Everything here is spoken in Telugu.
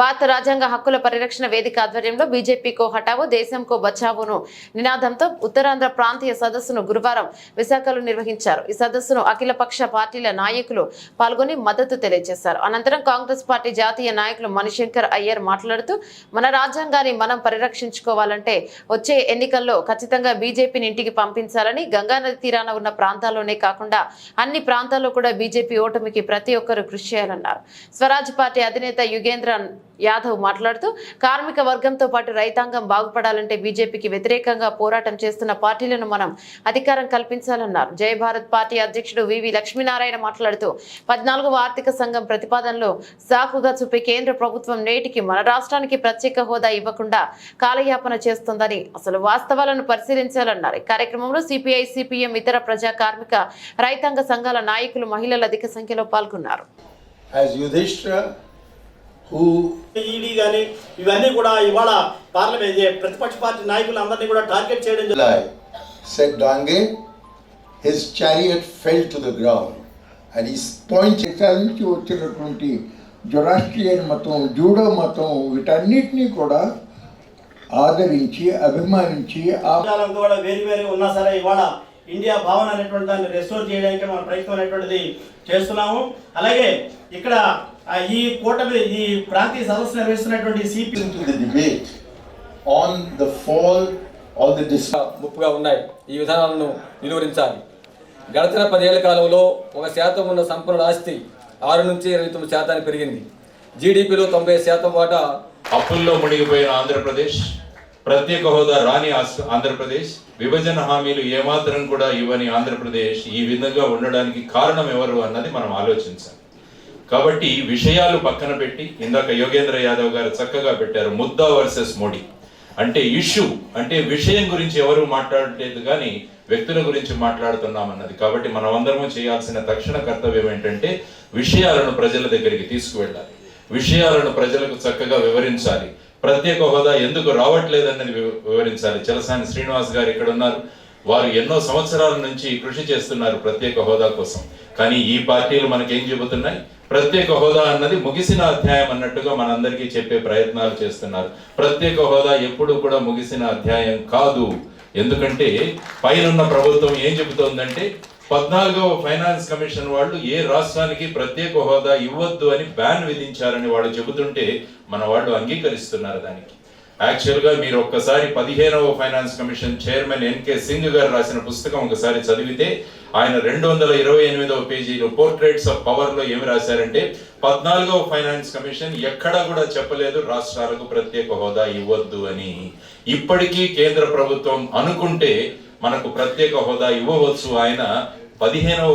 భారత రాజ్యాంగ హక్కుల పరిరక్షణ వేదిక ఆధ్వర్యంలో బీజేపీకో హటావో దేశంకో బచావోను నినాదంతో ఉత్తరాంధ్ర ప్రాంతీయ సదస్సును గురువారం విశాఖలో నిర్వహించారు. ఈ సదస్సును అఖిలపక్ష పార్టీల నాయకులు పాల్గొని మద్దతు తెలియజేశారు. అనంతరం కాంగ్రెస్ పార్టీ జాతీయ నాయకులు మణిశంకర్ అయ్యర్ మాట్లాడుతూ మన రాజ్యాంగాన్ని మనం పరిరక్షించుకోవాలంటే వచ్చే ఎన్నికల్లో ఖచ్చితంగా బీజేపీని ఇంటికి పంపించాలని గంగానది తీరాన ఉన్న ప్రాంతాల్లోనే కాకుండా అన్ని ప్రాంతాల్లో కూడా బీజేపీ ఓటమికి ప్రతి ఒక్కరూ కృషి చేయాలన్నారు. స్వరాజ్ పార్టీ అధినేత యుగేంద్ర యాదవ్ మాట్లాడుతూ కార్మిక వర్గంతో పాటు రైతాంగం బాగుపడాలంటే బీజేపీకి వ్యతిరేకంగా పోరాటం చేస్తున్న పార్టీలను మనం అధికారం కల్పించాలన్నారు. జయ భారత్ పార్టీ అధ్యక్షుడు వివి లక్ష్మీనారాయణ మాట్లాడుతూ పద్నాలుగవ ఆర్థిక సంఘం ప్రతిపాదనలో సాకుగా చూపే కేంద్ర ప్రభుత్వం నేటికి మన రాష్ట్రానికి ప్రత్యేక హోదా ఇవ్వకుండా కాలయాపన చేస్తోందని అసలు వాస్తవాలను పరిశీలించాలన్నారు. ఈ కార్యక్రమంలో సిపిఐ సిపిఎం ఇతర ప్రజా కార్మిక రైతాంగ సంఘాల నాయకులు మహిళలు అధిక సంఖ్యలో పాల్గొన్నారు. As Yudhishthira, ఈడీ కానీ ఇవన్నీ కూడా ఇవాళ పార్లమెంట్ ప్రతిపక్ష పార్టీ నాయకులందరినీ కూడా టార్గెట్ చేయడం. July said Dange, his chariot fell to the ground and pointed దేశాల నుంచి వచ్చినటువంటి జొరాస్ట్రియన్ మతం జూడో మతం వీటన్నిటినీ కూడా ఆదరించి అభిమానించి కూడా వేరు వేరు ఉన్నా సరే ఇవాళ ఇండియా భావన అనేటువంటి దాన్ని రెస్టోర్ చేయడానికి మన ప్రయత్నం అనేటువంటిది చేస్తున్నాము. అలాగే ఇక్కడ ఈ కూటమి ఈ ప్రాంతీయ సదస్సు నిర్వహిస్తున్నటువంటి CP the fall or the dis- ముప్పుగా ఉన్నాయి. ఈ విధానాలను నిలువరించాలి గడిచిన పదేళ్ళ కాలంలో ఒక శాతం ఉన్న సంపన్నుల ఆస్తి ఆరు నుంచి ఇరవై తొమ్మిది శాతానికి పెరిగింది. జీడిపిలో తొంభై శాతం వాటా అప్పుల్లో మునిగిపోయిన ఆంధ్రప్రదేశ్ ప్రత్యేక హోదా రాని ఆస్- ఆంధ్రప్రదేశ్ విభజన హామీలు ఏమాత్రం కూడా ఇవ్వని ఆంధ్రప్రదేశ్ ఈ విధంగా ఉండడానికి కారణం ఎవరు అన్నది మనం ఆలోచించాలి. కాబట్టి విషయాలు పక్కన పెట్టి ఇందాక యోగేంద్ర యాదవ్ గారు చక్కగా పెట్టారు ముద్దా వర్సెస్ మోడీ. అంటే ఇష్యూ అంటే విషయం గురించి ఎవరు మాట్లాడలేదు కానీ వ్యక్తుల గురించి మాట్లాడుతున్నామన్నది. కాబట్టి మనం అందరము చేయాల్సిన తక్షణ కర్తవ్యం ఏంటంటే విషయాలను ప్రజల దగ్గరికి తీసుకువెళ్ళాలి. విషయాలను ప్రజలకు చక్కగా వివరించాలి. ప్రత్యేక హోదా ఎందుకు రావట్లేదన్నది వివ- వివరించాలి. చలసాని శ్రీనివాస్ గారు ఇక్కడ ఉన్నారు వారు ఎన్నో సంవత్సరాల నుంచి కృషి చేస్తున్నారు ప్రత్యేక హోదా కోసం. కానీ ఈ పార్టీలు మనకేం చెబుతున్నాయి? ప్రత్యేక హోదా అన్నది ముగిసిన అధ్యాయం అన్నట్టుగా మనందరికీ చెప్పే ప్రయత్నాలు చేస్తున్నారు. ప్రత్యేక హోదా ఎప్పుడు కూడా ముగిసిన అధ్యాయం కాదు. ఎందుకంటే పైనున్న ప్రభుత్వం ఏం చెబుతోందంటే పద్నాలుగవ ఫైనాన్స్ కమిషన్ వాళ్ళు ఏ రాష్ట్రానికి ప్రత్యేక హోదా ఇవ్వద్దు అని బ్యాన్ విధించారని వాళ్ళు చెబుతుంటే మన వాళ్ళు అంగీకరిస్తున్నారు దానికి. యాక్చువల్గా మీరు ఒక్కసారి పదిహేనవ finance commission chairman N K Singh గారు రాసిన పుస్తకం ఒకసారి చదివితే ఆయన రెండు వందల ఇరవై ఎనిమిదవ పేజీలో పోర్ట్రేట్స్ ఆఫ్ పవర్లో ఏమి రాశారంటే పద్నాలుగవ ఫైనాన్స్ కమిషన్ ఎక్కడా కూడా చెప్పలేదు రాష్ట్రాలకు ప్రత్యేక హోదా ఇవ్వద్దు అని. ఇప్పటికీ కేంద్ర ప్రభుత్వం అనుకుంటే మనకు ప్రత్యేక హోదా ఇవ్వవచ్చు. ఆయన పదిహేనవ